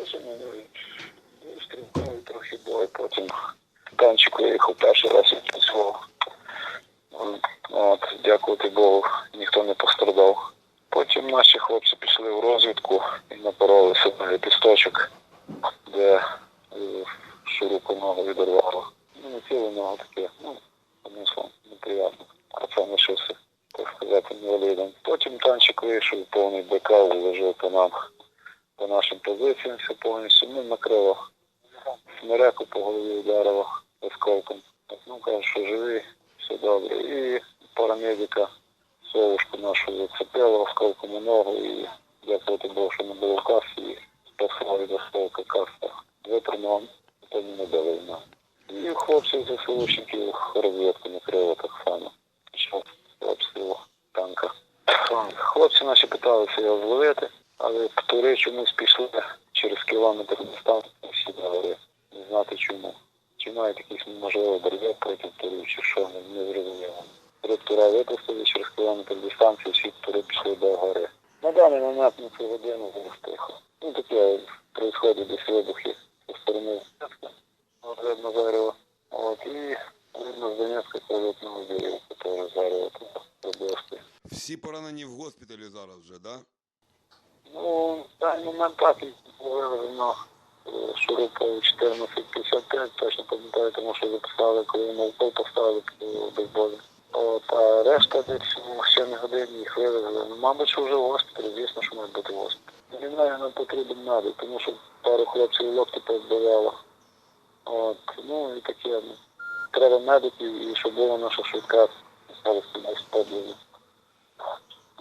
Щось у мене стрілковий трохи бой, потім танчик виїхав перший раз і працював. От, дякувати Богу, ніхто не пострадав. Потім наші хлопці пішли в розвідку і напоролися на ліпісточок, де е, широку ногу відорвало. Ну, не цілу ногу таке, ну, одним словом, неприємно. Це лишився, так сказати, інвалідом. Потім танчик вийшов, повний БК, уложив по нам, по нашим позиціям, все повністю, ну, накрило. Смереку по голові вдарило осколком. Ну, кажуть, що живий, все добре. І парамедика совушку нашу зацепило осколком у ногу і дякувати Богу, що не було в і спасла від осколка каста. Витримав, потім не дали вона. І хлопців за ЗСУшників розвідку накрило так само. Під час обстрілу танка. Хлопці наші питалися його зловити, але птури чомусь пішли через кілометр дистанції всі до. Не знати чому. Чи мають якийсь можливо бар'єр проти птурів, чи що, не, зрозуміло. Три птура випустили через кілометр дистанції, всі птури пішли до гори. На даний момент на цю годину було тихо. Ну таке происходить десь вибухи зі сторони видно Зарева. От, і видно з Донецька прилетного Зірівка теж Зарева тут. Всі поранені в госпіталі зараз вже, да? Ну, в даний момент так і вивезено шурупа 1455, точно пам'ятаю, тому що записали, коли на укол поставили без болі. От, а решта десь ще не годині їх вивезли. Ну, мабуть, що вже в госпіталі, звісно, що мають бути в госпіталі. Він нам потрібен надо, тому що пару хлопців локті позбивало. От, ну і таке. ну, Треба медиків і щоб була наша швидка зараз десь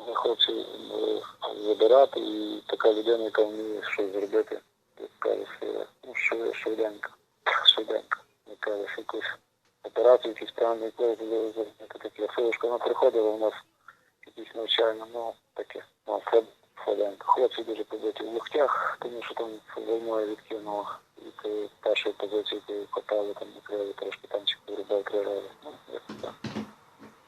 подліну. Ми е, забирати і така людина, яка вміє щось зробити, як кажеш, е, ну, швид- швиденько, швиденько, як кажеш, якусь операцію, якісь правильні таке. Силушка вона приходила у нас якісь навчання, ну таке, ну, це швиденько. Хлопці дуже побиті в локтях, тому що там волною відкинуло від е, першої позиції, яку копали, там накрили, трошки танчик вирубав три рази. Ну, як так.